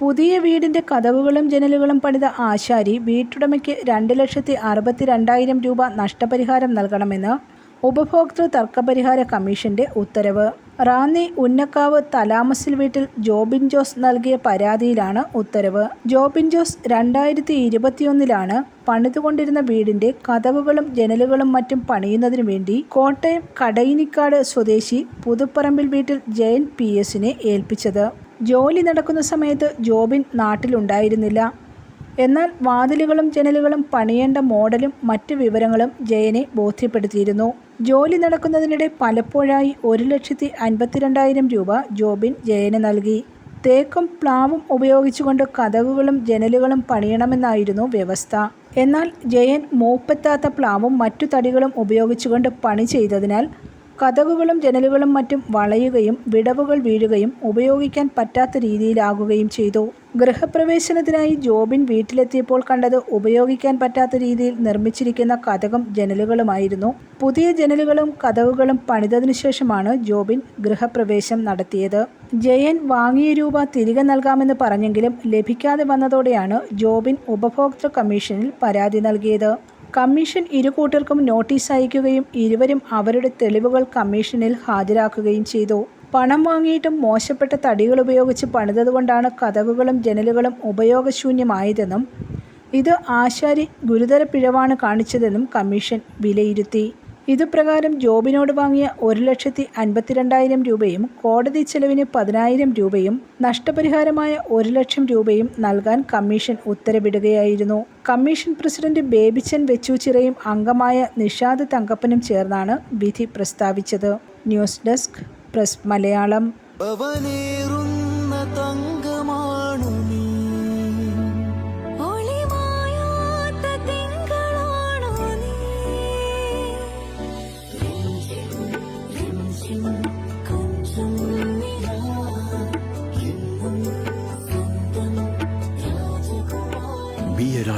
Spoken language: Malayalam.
പുതിയ വീടിന്റെ കതവുകളും ജനലുകളും പണിത ആശാരി വീട്ടുടമയ്ക്ക് രണ്ട് ലക്ഷത്തി അറുപത്തി രണ്ടായിരം രൂപ നഷ്ടപരിഹാരം നൽകണമെന്ന് ഉപഭോക്തൃ തർക്കപരിഹാര കമ്മീഷന്റെ ഉത്തരവ്. റാന്നി ഉന്നക്കാവ് തലാമസിൽ വീട്ടിൽ ജോബിൻ ജോസ് നൽകിയ പരാതിയിലാണ് ഉത്തരവ്. ജോബിൻ ജോസ് രണ്ടായിരത്തി ഇരുപത്തിയൊന്നിലാണ് പണിതുകൊണ്ടിരുന്ന വീടിന്റെ കതവുകളും ജനലുകളും മറ്റും പണിയുന്നതിനു വേണ്ടി കോട്ടയം കടയിനിക്കാട് സ്വദേശി പുതുപ്പറമ്പിൽ വീട്ടിൽ ജയൻ പി എസിനെ ഏൽപ്പിച്ചത്. ജോലി നടക്കുന്ന സമയത്ത് ജോബിൻ നാട്ടിലുണ്ടായിരുന്നില്ല. എന്നാൽ വാതിലുകളും ജനലുകളും പണിയേണ്ട മോഡലും മറ്റ് വിവരങ്ങളും ജയനെ ബോധ്യപ്പെടുത്തിയിരുന്നു. ജോലി നടക്കുന്നതിനിടെ പലപ്പോഴായി ഒരു ലക്ഷത്തി അൻപത്തിരണ്ടായിരം രൂപ ജോബിൻ ജയന് നൽകി. തേക്കും പ്ലാവും ഉപയോഗിച്ചുകൊണ്ട് കഥകുകളും ജനലുകളും പണിയണമെന്നായിരുന്നു വ്യവസ്ഥ. എന്നാൽ ജയൻ മൂപ്പെത്താത്ത പ്ലാവും മറ്റു തടികളും ഉപയോഗിച്ചുകൊണ്ട് പണി ചെയ്തതിനാൽ കതകുകളും ജനലുകളും മറ്റും വളയുകയും വിടവുകൾ വീഴുകയും ഉപയോഗിക്കാൻ പറ്റാത്ത രീതിയിലാകുകയും ചെയ്തു. ഗൃഹപ്രവേശനത്തിനായി ജോബിൻ വീട്ടിലെത്തിയപ്പോൾ കണ്ടത് ഉപയോഗിക്കാൻ പറ്റാത്ത രീതിയിൽ നിർമ്മിച്ചിരിക്കുന്ന കതകും ജനലുകളുമായിരുന്നു. പുതിയ ജനലുകളും കതകുകളും പണിതതിനു ശേഷമാണ് ജോബിൻ ഗൃഹപ്രവേശം നടത്തിയത്. ജയൻ വാങ്ങിയ രൂപ തിരികെ നൽകാമെന്ന് പറഞ്ഞെങ്കിലും ലഭിക്കാതെ വന്നതോടെയാണ് ജോബിൻ ഉപഭോക്തൃ കമ്മീഷനിൽ പരാതി നൽകിയത്. കമ്മീഷൻ ഇരു കൂട്ടർക്കും നോട്ടീസ് അയക്കുകയും ഇരുവരും അവരുടെ തെളിവുകൾ കമ്മീഷനിൽ ഹാജരാക്കുകയും ചെയ്തു. പണം വാങ്ങിയിട്ടും മോശപ്പെട്ട തടികൾ ഉപയോഗിച്ച് പണിതതുകൊണ്ടാണ് കഥകുകളും ജനലുകളും ഉപയോഗശൂന്യമായതെന്നും ഇത് ആശാരി ഗുരുതര പിഴവാണ് കാണിച്ചതെന്നും കമ്മീഷൻ വിലയിരുത്തി. ഇതുപ്രകാരം ജോബിനോട് വാങ്ങിയ ഒരു ലക്ഷത്തി അൻപത്തിരണ്ടായിരം രൂപയും കോടതി ചെലവിന് പതിനായിരം രൂപയും നഷ്ടപരിഹാരമായ ഒരു ലക്ഷം രൂപയും നൽകാൻ കമ്മീഷൻ ഉത്തരവിടുകയായിരുന്നു. കമ്മീഷൻ പ്രസിഡന്റ് ബേബിച്ചൻ വെച്ചൂച്ചിറയും അംഗമായ നിഷാദ് തങ്കപ്പനും ചേർന്നാണ് വിധി പ്രസ്താവിച്ചത്. News desk press Malayalam.